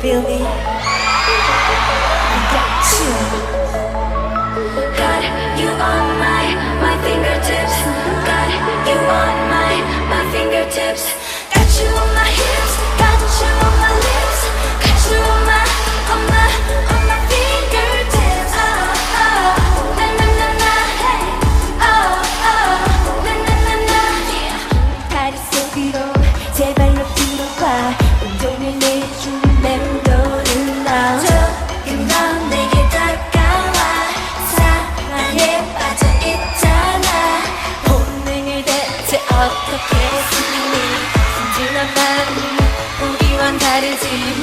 feel me? I got you. 종일 내준 맴도는 나. 조금 더 내게 다가와. 사랑에 빠져 있잖아. 본능을 대체 어떻게 쓰니? 순진한 마음이 우리와는 다르지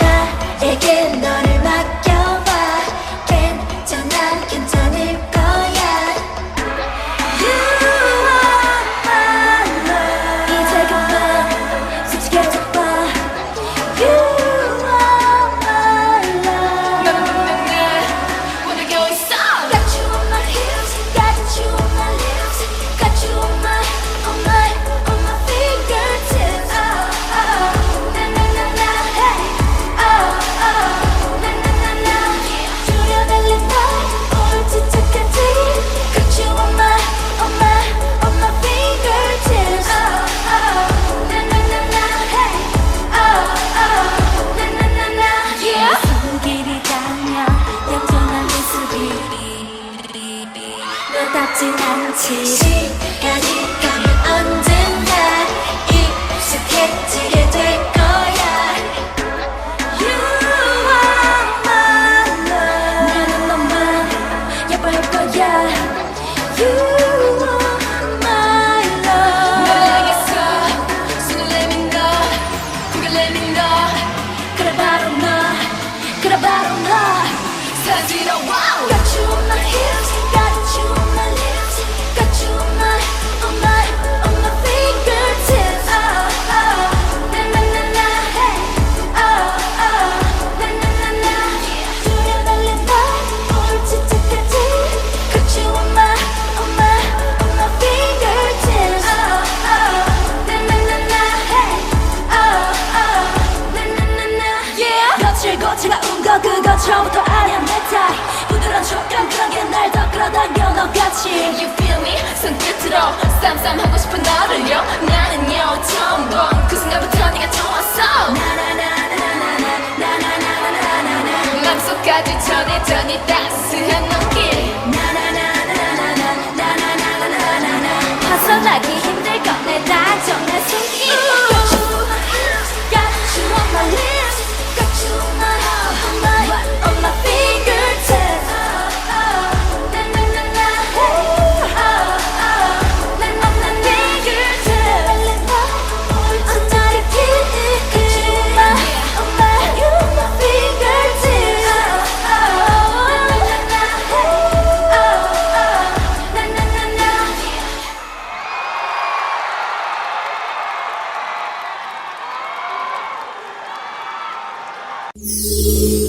너답진 않지. 시간이 가면 언젠가 익숙해지게 될 거야. You are my love. 나는 너만 예뻐할 거야. You 그래 바로 나 그래 바로 나 사지러워 Got 거칠고 차가운 거 그거 처음부터 아니야 내 타입 부드러운 촉감 그런 게 날 더 끌어당겨 너같이. You feel me? 손끝으로 쌈쌈하고 싶은 너를요? 나는요 처음 본그 순간부터 네가 좋았어 나나나나나나나나나나나나 맘속까지 전해져 네 따스한 눈 you